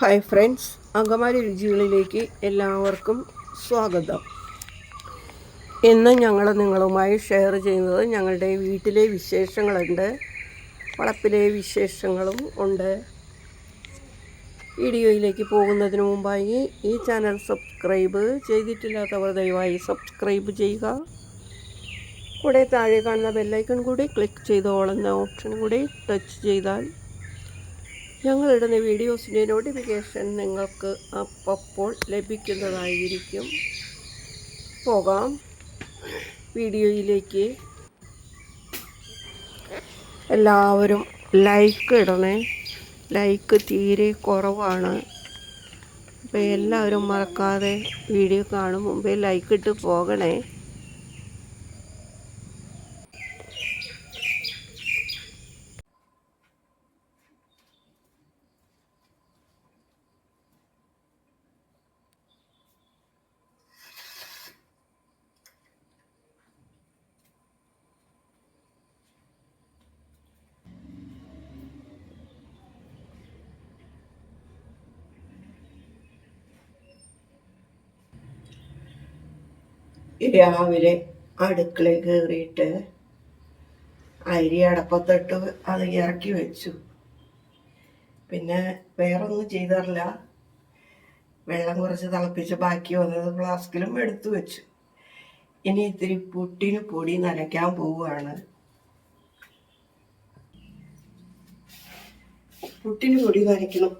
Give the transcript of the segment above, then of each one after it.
Hi friends Angamaly രുചികളിലേക്ക് എല്ലാവർക്കും സ്വാഗതം. ഇന്ന് ഞങ്ങൾ നിങ്ങളുമായി ഷെയർ ചെയ്യുന്നത് ഞങ്ങളുടെ വീട്ടിലെ വിശേഷങ്ങളുണ്ട്. വളപ്പിലെ വിശേഷങ്ങളും ഉണ്ട്. വീഡിയോയിലേക്ക് പോകുന്നതിന് മുമ്പായി ഈ ചാനൽ സബ്സ്ക്രൈബ് ചെയ്തിട്ടില്ലാത്തവർ ദയവായി സബ്സ്ക്രൈബ് ചെയ്യുക. കൂടെ താഴെ കാണുന്ന ബെല്ലൈക്കൺ കൂടി ക്ലിക്ക് ചെയ്ത് ഓൾ എന്ന ഓപ്ഷൻ കൂടി ടച്ച് ചെയ്താൽ ഞങ്ങളിടുന്ന വീഡിയോസിന്റെ നോട്ടിഫിക്കേഷൻ നിങ്ങൾക്ക് അപ്പോൾ ലഭിക്കുന്നതായിരിക്കും. പോകാം. വീഡിയോയിലേക്ക്. എല്ലാവരും ലൈക്ക് ഇടണേ. ലൈക്ക് തീരെ കുറവാണ്. അപ്പോൾ എല്ലാവരും മറക്കാതെ വീഡിയോ കാണും. മുമ്പേ ലൈക്ക് ഇട്ട് പോകണേ. രാവിലെ അടുക്കളയിൽ കയറിയിട്ട് അരി അടപ്പത്തിട്ട് അത് ഇറക്കി വെച്ചു. പിന്നെ വേറൊന്നും ചെയ്തറില്ല വെള്ളം കുറച്ച് തിളപ്പിച്ച് ബാക്കി വന്നത് ഫ്ലാസ്കിലും എടുത്തു വെച്ചു. ഇനി ഇത്തിരി പുട്ടിന് പൊടി നനയ്ക്കാൻ പോവുകയാണ്. പുട്ടിന് പൊടി നനയ്ക്കണം.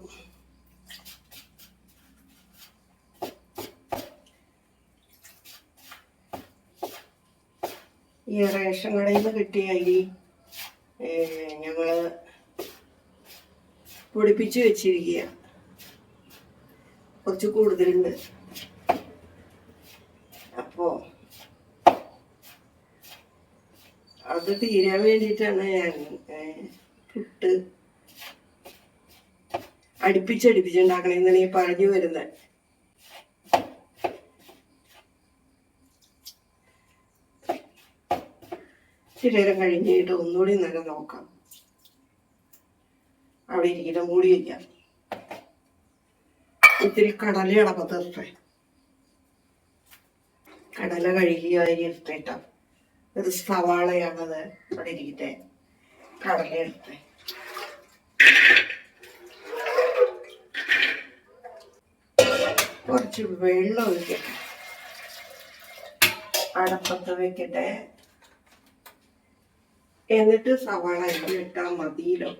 ഈ റേഷൻ കടയിൽ നിന്ന് കിട്ടിയ അരി ഞങ്ങൾ പൊടിപ്പിച്ച് വെച്ചിരിക്കുക. കുറച്ച് കൂടുതലുണ്ട്. അപ്പോൾ അത് തീരാൻ വേണ്ടിയിട്ടാണ് ഞാൻ പുട്ട് അടുപ്പിച്ചടുപ്പിച്ചുണ്ടാക്കണമെന്നാണ് ഈ പറഞ്ഞു വരുന്നത്. ഇച്ചിരി നേരം കഴിഞ്ഞിട്ട് ഒന്നുകൂടി നല്ല നോക്കാം. അവിടെ ഇരിക്കുന്ന മൂടി വയ്ക്കാം ഇത്തിരി കടലയാണ് ഇളപ്പത്ത് ഇട്ടേ. കടല കഴുകി അരി ഒരു സവാളയാണത് അവിടെ ഇരിക്കട്ടെ. കടല ഇട്ടേ കുറച്ച് വെള്ളം ഒഴിക്കട്ടെ. അടപ്പത്ത് വെക്കട്ടെ. എന്നിട്ട് സവാള ഇട്ടാൽ മതിയല്ലോ.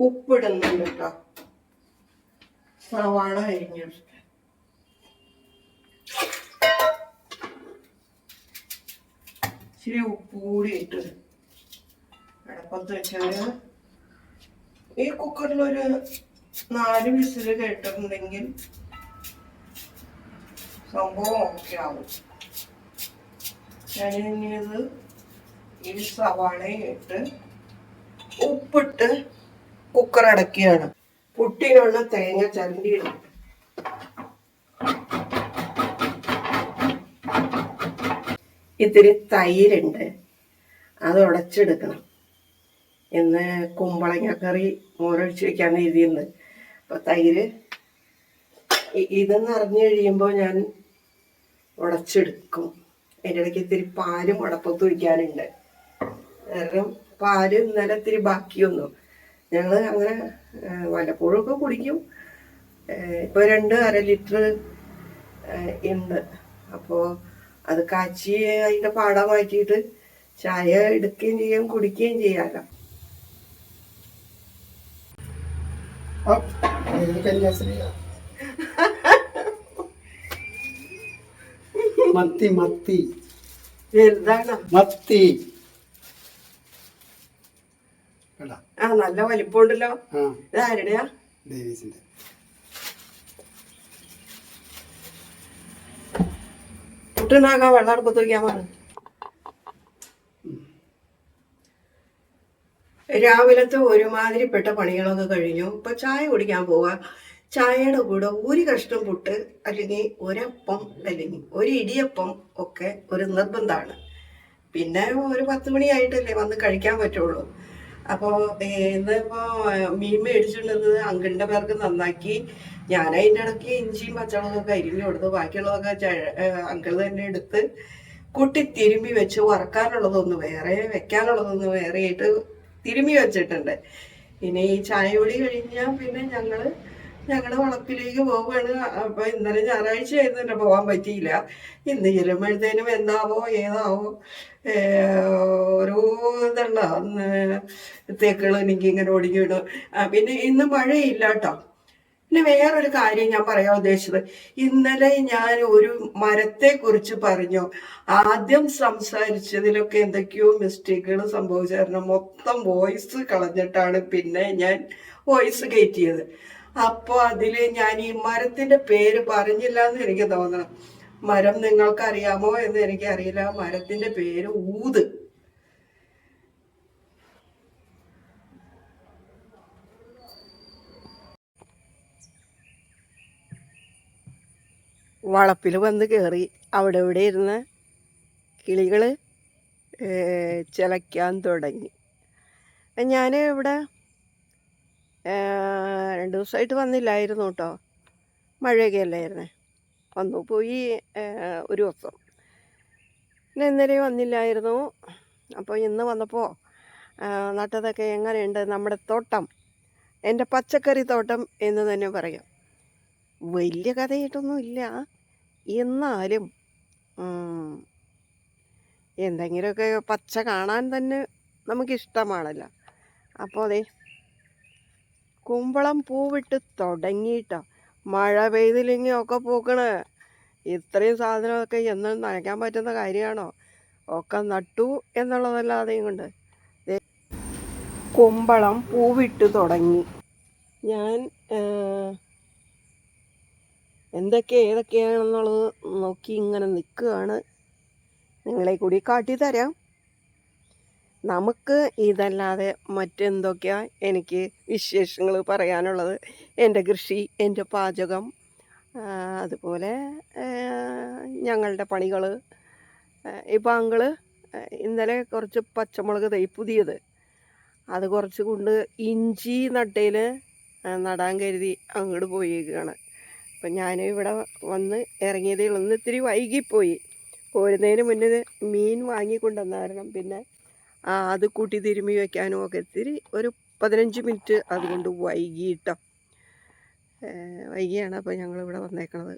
ഉപ്പിടുന്നുണ്ട് കേട്ടോ. സവാള അരിഞ്ഞെടുത്ത് ഇച്ചിരി ഉപ്പ് കൂടി ഇട്ട് അടപ്പത്ത് വെച്ചാൽ ഈ കുക്കറിൽ ഒരു നാല് വിസിൽ കേട്ടിട്ടുണ്ടെങ്കിൽ സംഭവം ഒക്കെ ആവും ഞാനിത് ഈ സവാളയിട്ട് ഉപ്പിട്ട് കുക്കർ അടക്കുകയാണ് പുട്ടിനുള്ള തേങ്ങ ചരണ്ടിയിടും. ഇത്തിരി തൈരുണ്ട്. അത് ഉടച്ചെടുക്കണം. ഇന്ന് കുമ്പളങ്ങ കറി മോരൊഴിച്ച് വെക്കാന്ന് എഴുതിയിരുന്നത്. അപ്പൊ തൈര് ഇതെന്ന് അറിഞ്ഞു കഴിയുമ്പോൾ ഞാൻ ഉടച്ചെടുക്കും. അതിന്റെ ഇടയ്ക്ക് ഇത്തിരി പാലും ഉടപ്പത്ത് ഒഴിക്കാനുണ്ട്. കാരണം പാൽ ഇന്നലെ ഇത്തിരി ബാക്കിയൊന്നും ഞങ്ങൾ അങ്ങനെ വല്ലപ്പോഴും ഒക്കെ കുടിക്കും. ഇപ്പോൾ രണ്ട് അര ലിറ്റർ ഉണ്ട് അപ്പോൾ അത് കാച്ചി അതിന്റെ പാട മാറ്റിയിട്ട് ചായ എടുക്കുകയും ചെയ്യാം കുടിക്കുകയും ചെയ്യാമല്ലോ മത്തി മത്തി. എന്താണ് മത്തി. ആ നല്ല വലിപ്പമുണ്ടല്ലോ. ഇതാരുടെയാ ഡേവീസിന്റെ പുട്ടുണ്ടാക്കാൻ വെള്ളം അടുപ്പത്ത് വയ്ക്കാൻ പറഞ്ഞു രാവിലത്തെ ഒരുമാതിരിപ്പെട്ട പണികളൊക്കെ കഴിഞ്ഞു. ഇപ്പൊ ചായ കുടിക്കാൻ പോവാ. ചായയുടെ കൂടെ ഒരു കഷ്ണം പുട്ട് അല്ലെങ്കിൽ ഒരപ്പം അല്ലെങ്കിൽ ഒരു ഇടിയപ്പം ഒക്കെ ഒരു നിർബന്ധമാണ്. പിന്നെ ഒരു പത്ത് മണിയായിട്ടല്ലേ വന്ന് കഴിക്കാൻ പറ്റുള്ളൂ. അപ്പോൾ ഇന്നിപ്പോൾ മീൻ മേടിച്ചിട്ടുള്ളത് അങ്കിളിന്റെ പേർക്ക് നന്നാക്കി ഞാൻ അതിന്റെ ഇടയ്ക്ക് ഇഞ്ചിയും പച്ചമുളകൊക്കെ അരിഞ്ഞു കൊടുത്തു ബാക്കിയുള്ളതൊക്കെ അങ്കിൾ തന്നെ എടുത്ത് കുട്ടി തിരുമ്പി വെച്ച് വറക്കാനുള്ളതൊന്ന് വേറെ വെക്കാനുള്ളതൊന്ന് വേറെ ആയിട്ട് തിരുമ്പി വെച്ചിട്ടുണ്ട്. ഇനി ഈ ചായ കൂടി കഴിഞ്ഞാൽ പിന്നെ ഞങ്ങൾ ഞങ്ങളുടെ വളപ്പിലേക്ക് പോവുകയാണ്. അപ്പൊ ഇന്നലെ ഞായറാഴ്ച ആയിരുന്നല്ലോ പോകാൻ പറ്റിയില്ല. ഇന്ന് ചെല്ലുമ്പോഴത്തേനും എന്താവോ ഏതാവോ ഓരോ ഇതുള്ള തേക്കുകൾ എനിക്ക് ഇങ്ങനെ ഓടിക്കിടും പിന്നെ ഇന്ന് മഴയില്ല കേട്ടോ പിന്നെ വേറൊരു കാര്യം ഞാൻ പറയാൻ ഉദ്ദേശിച്ചത്. ഇന്നലെ ഞാൻ ഒരു മരത്തെ കുറിച്ച് പറഞ്ഞു. ആദ്യം സംസാരിച്ചതിലൊക്കെ എന്തൊക്കെയോ മിസ്റ്റേക്കുകൾ സംഭവിച്ചായിരുന്നു. മൊത്തം വോയിസ് കളഞ്ഞിട്ടാണ് പിന്നെ ഞാൻ വോയിസ് കയറ്റിയത്. അപ്പോൾ അതിൽ ഞാൻ ഈ മരത്തിന്റെ പേര് പറഞ്ഞില്ല എന്ന് എനിക്ക് തോന്നണം. മരം നിങ്ങൾക്ക് അറിയാമോ എന്ന് എനിക്കറിയില്ല. മരത്തിന്റെ പേര് ഊത്. വളപ്പിൽ വന്ന് കയറി അവിടെ ഇവിടെ ഇരുന്ന്? കിളികൾ ചിലയ്ക്കാൻ തുടങ്ങി. ഞാൻ ഇവിടെ രണ്ട് ദിവസമായിട്ട് വന്നില്ലായിരുന്നു കേട്ടോ മഴയൊക്കെ അല്ലായിരുന്നേ. വന്നു പോയി ഒരു ദിവസം. പിന്നെ ഇന്നലെ വന്നില്ലായിരുന്നു. അപ്പോൾ ഇന്ന് വന്നപ്പോൾ നട്ടതൊക്കെ എങ്ങനെയുണ്ട്? നമ്മുടെ തോട്ടം എന്റെ പച്ചക്കറി തോട്ടം എന്ന് തന്നെ പറയാം. വലിയ കഥയായിട്ടൊന്നും ഇല്ല. എന്നാലും എന്തെങ്കിലുമൊക്കെ പച്ച കാണാൻ തന്നെ നമുക്കിഷ്ടമാണല്ലോ. അപ്പോൾ അതെ കുമ്പളം പൂവിട്ട് തുടങ്ങിയിട്ടോ. മഴ പെയ്തില്ലെങ്കിൽ ഒക്കെ പൂക്കണ്. ഇത്രയും സാധനമൊക്കെ എന്നും നനയ്ക്കാൻ പറ്റുന്ന കാര്യമാണോ? ഒക്കെ നട്ടു എന്നുള്ളതല്ലാതെയും കൊണ്ട്. കുമ്പളം പൂവിട്ട് തുടങ്ങി. ഞാൻ എന്തൊക്കെ ഏതൊക്കെയാണെന്നുള്ളത് നോക്കി ഇങ്ങനെ നിൽക്കുകയാണ്. നിങ്ങളെ കൂടി കാട്ടിത്തരാം. നമുക്ക് ഇതല്ലാതെ മറ്റെന്തൊക്കെയാ എനിക്ക് വിശേഷങ്ങൾ പറയാനുള്ളത്? എന്റെ കൃഷി എന്റെ പാചകം അതുപോലെ ഞങ്ങളുടെ പണികൾ ഇപ്പം അങ്ങൾ ഇന്നലെ കുറച്ച് പച്ചമുളക് തൈ പുതിയത്. അത് കുറച്ച് കൊണ്ട് ഇഞ്ചി നട്ടയിൽ നടാൻ കരുതി അങ്ങോട്ട് പോയേക്കാണ്. അപ്പം ഞാൻ ഇവിടെ വന്ന് ഇറങ്ങിയതേ ഒന്ന് ഇത്തിരി വൈകിപ്പോയി. പോരുന്നതിന് മുന്നേ മീൻ വാങ്ങിക്കൊണ്ടുവന്ന പിന്നെ അത് കൂട്ടി തിരുമ്മി വയ്ക്കാനും ഒക്കെ ഇത്തിരി ഒരു പതിനഞ്ച് മിനിറ്റ് അതുകൊണ്ട് വൈകിട്ടോ. വൈകിയാണ് അപ്പോൾ ഞങ്ങൾ ഇവിടെ വന്നേക്കണത്.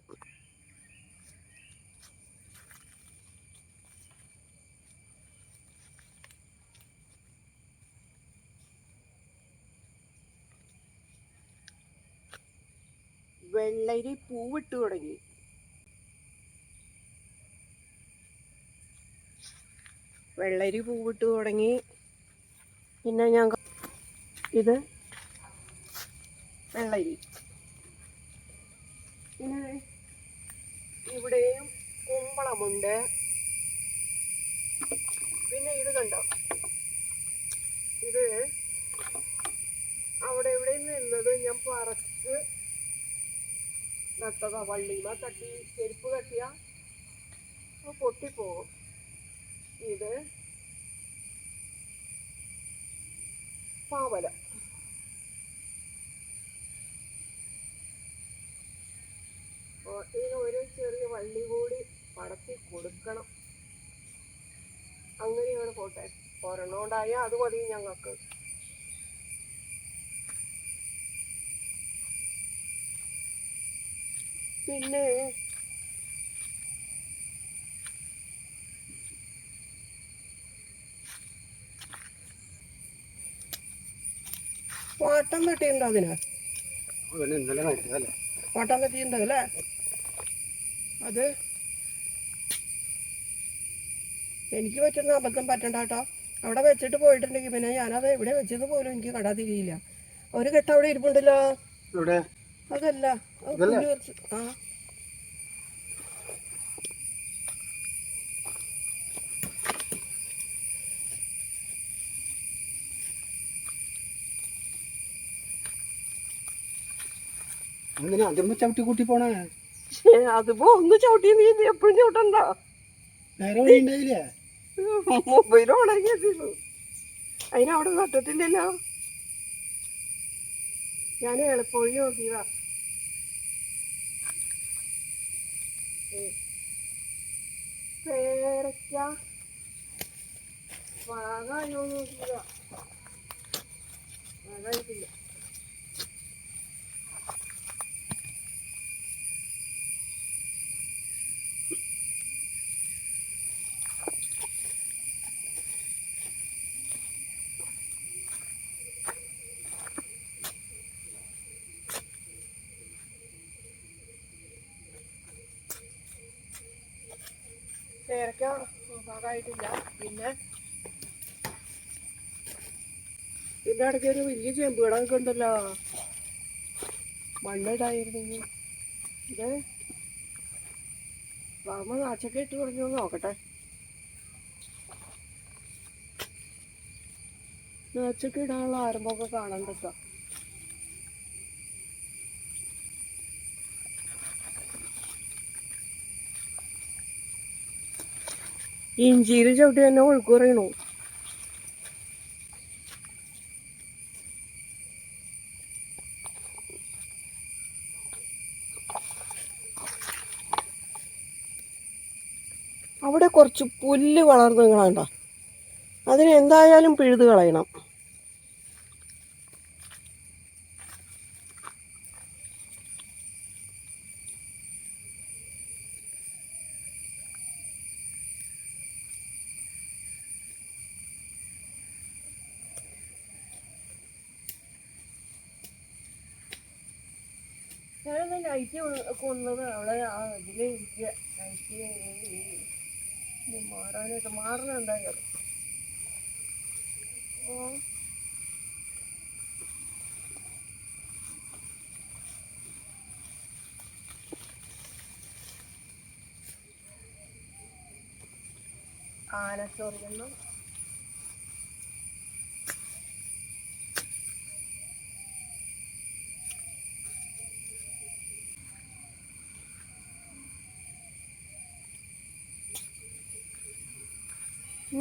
വെള്ളരി പൂവിട്ട് തുടങ്ങി. വെള്ളരി പൂവിട്ട് തുടങ്ങി. പിന്നെ ഞാൻ ഇത് വെള്ളരി. പിന്നെ ഇവിടെയും കുമ്പളമുണ്ട്. പിന്നെ ഇത് കണ്ടോ? ഇത് അവിടെ ഇവിടെ നിന്നത് ഞാൻ പറച്ച് നട്ടതാ വള്ളിമ തട്ടി ചെരുപ്പ് കട്ടിയാ. പൊട്ടിപ്പോവും. ഇത് പാവല. ഒരു ചെറിയ വള്ളി കൂടി പടത്തി കൊടുക്കണം. അങ്ങനെയാണ് പോട്ടെ. ഒരെണ്ണമുണ്ടായ അത് മതി ഞങ്ങൾക്ക്. പിന്നെ വാട്ടം തട്ടിയുണ്ടോ അതിന്? വാട്ടം തട്ടിയുണ്ട് അല്ലേ? അത് എനിക്ക് പറ്റുന്ന അബദ്ധം പറ്റണ്ട കേട്ടോ. അവിടെ വെച്ചിട്ട് പോയിട്ടുണ്ടെങ്കിൽ പിന്നെ ഞാനത് എവിടെ വെച്ചത് പോലും എനിക്ക് കടാ തിരിയില്ല ഒരു കെട്ട് അവിടെ ഇരിപ്പുണ്ടല്ലോ. അതല്ല. ആ. അങ്ങനെ അതുമ്പോ ചവിട്ടി കൂട്ടി പോണേ. അതിപ്പോ ഒന്ന് ചവിട്ടി നീ എപ്പോഴും ചവിട്ടണ്ട. നേരെ വഴി ഉണ്ടായില്ലേ? മൊബൈൽ ഓണാക്കിയതല്ലോ അതിനവിടെ നട്ടിട്ടില്ലല്ലോ. ഞാൻ എളുപ്പവഴി നോക്കിയതാ. പേരയ്ക്ക. പാകായോ നോക്കിയതാ. പാകായിട്ടില്ല പേരയ്ക്ക പാകായിട്ടില്ല പിന്നെ ഇതിന്റെ ഇടയ്ക്ക് ഒരു വലിയ ചെമ്പുകളൊക്കെ ഉണ്ടല്ലോ. മണ്ണിടായിരുന്നെങ്കിൽ ഇത് വാമ നാച്ചൊക്കെ ഇട്ട് കുറഞ്ഞു നോക്കട്ടെ. നാച്ചൊക്കെ ഇടാനുള്ള ആരംഭമൊക്കെ കാണാൻ ഇഞ്ചിയിൽ ചവിട്ടി തന്നെ ഒഴുക്ക് പറയണു അവിടെ കുറച്ച് പുല്ല് വളർന്നു കാണണ്ട അതിനെന്തായാലും പിഴുത് കളയണം. ലൈറ്റ് കൊന്നത് അവളെ ആ ഇതിൽ ഇരിക്കുക. ലൈറ്റ് മാറാനായിട്ട് മാറണ എന്തായാലും. ഓ. ആനച്ചോറിക്കണം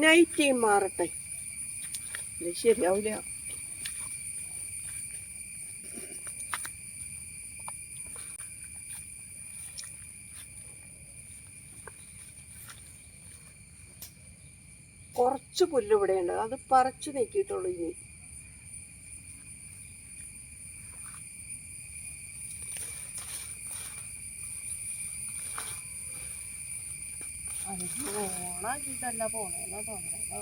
നൈറ്റ് മാറട്ടെ. ശരിയാവില്ല കുറച്ച് പുല്ല് ഇവിടെയുണ്ട്. അത് പറിച്ചു നീക്കിയിട്ടുള്ളൂ ഇനി അത് ഓണാക്കിയിട്ടല്ല പോണേന്നാ തോന്നണോ.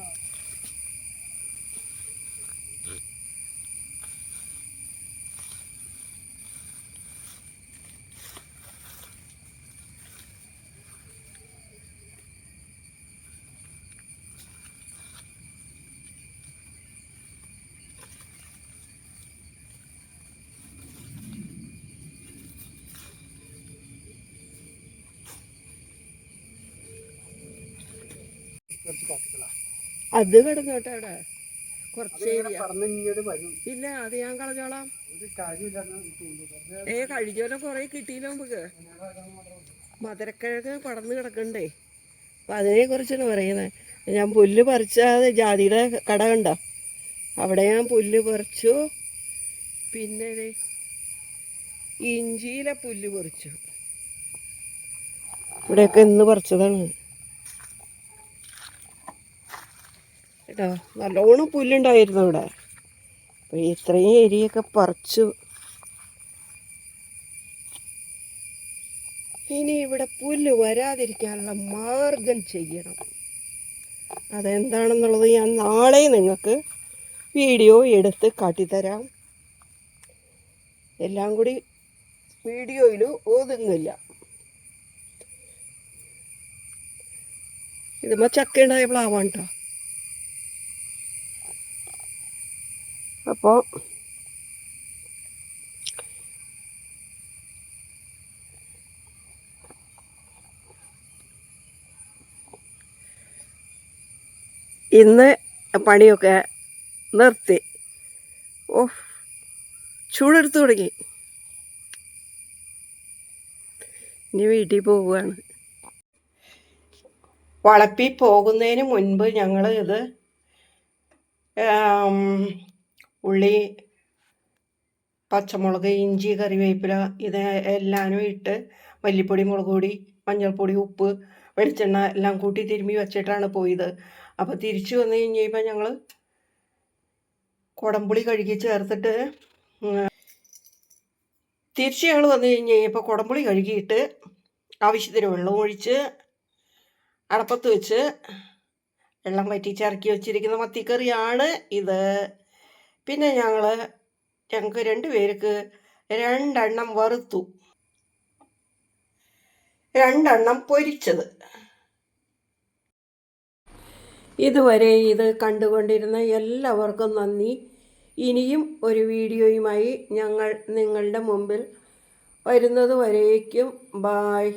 അത് കിടന്നോട്ടെ അവിടെ. കുറച്ച് ഇല്ല അത് ഞാൻ കളഞ്ഞോളാം. ഏ കഴിഞ്ഞോലെ കുറെ കിട്ടിയില്ല നമുക്ക്? മധുരക്കിഴക്ക് പടന്ന് കിടക്കണ്ടേ. അപ്പം അതിനെ കുറിച്ചാണ് പറയുന്നത് ഞാൻ പുല്ല് പറിച്ചാൽ ജാതിയുടെ കട കണ്ടോ? അവിടെ ഞാൻ പുല്ല് പറിച്ചു. പിന്നെ ഇഞ്ചിയിലെ പുല്ല് പറിച്ചു. ഇവിടെയൊക്കെ ഇന്ന് പറിച്ചതാണ്. കേട്ടോ. നല്ലോണം പുല്ലുണ്ടായിരുന്നു ഇവിടെ അപ്പോൾ ഇത്രയും എരിയൊക്കെ പറിച്ചു. ഇനി ഇവിടെ പുല്ല് വരാതിരിക്കാനുള്ള മാർഗം ചെയ്യണം. അതെന്താണെന്നുള്ളത് ഞാൻ നാളെ നിങ്ങൾക്ക് വീഡിയോ എടുത്ത് കാട്ടിത്തരാം. എല്ലാം കൂടി വീഡിയോയിൽ ഒതുങ്ങില്ല ഇതുമ്മ ചക്ക പ്ലാവാണ് കേട്ടോ അപ്പോൾ ഇന്ന് പണിയൊക്കെ നിർത്തി. ഓ ചൂടെടുത്തു തുടങ്ങി. ഇനി വീട്ടിൽ പോവുകയാണ്. വളപ്പി പോകുന്നതിന് മുൻപ് ഞങ്ങൾ ഇത് ഉള്ളി പച്ചമുളക് ഇഞ്ചി കറിവേപ്പില ഇത് എല്ലാനും ഇട്ട് മല്ലിപ്പൊടി മുളക് പൊടി മഞ്ഞൾപ്പൊടി ഉപ്പ് വെളിച്ചെണ്ണ എല്ലാം കൂട്ടി തിരുമ്മി വെച്ചിട്ടാണ് പോയത്. അപ്പോൾ തിരിച്ചു വന്നു കഴിഞ്ഞ് കഴിയുമ്പോൾ ഞങ്ങൾ കുടംപുളി കഴുകി ചേർത്തിട്ട് തിരിച്ച് ഞങ്ങൾ വന്നു കഴിഞ്ഞ് കഴിഞ്ഞപ്പോൾ കുടംപുളി കഴുകിയിട്ട് ആവശ്യത്തിന് വെള്ളം ഒഴിച്ച് അടപ്പത്ത് വെച്ച് വെള്ളം വറ്റിച്ചിറക്കി വെച്ചിരിക്കുന്ന മത്തിക്കറിയാണ് ഇത്. പിന്നെ ഞങ്ങൾ ഞങ്ങൾക്ക് രണ്ട് പേർക്ക് രണ്ടെണ്ണം വറുത്തു. രണ്ടെണ്ണം പൊരിച്ചത്. ഇതുവരെ ഇത് കണ്ടുകൊണ്ടിരുന്ന എല്ലാവർക്കും നന്ദി. ഇനിയും ഒരു വീഡിയോയുമായി ഞങ്ങൾ നിങ്ങളുടെ മുമ്പിൽ വരുന്നതുവരേക്കും. ബായ്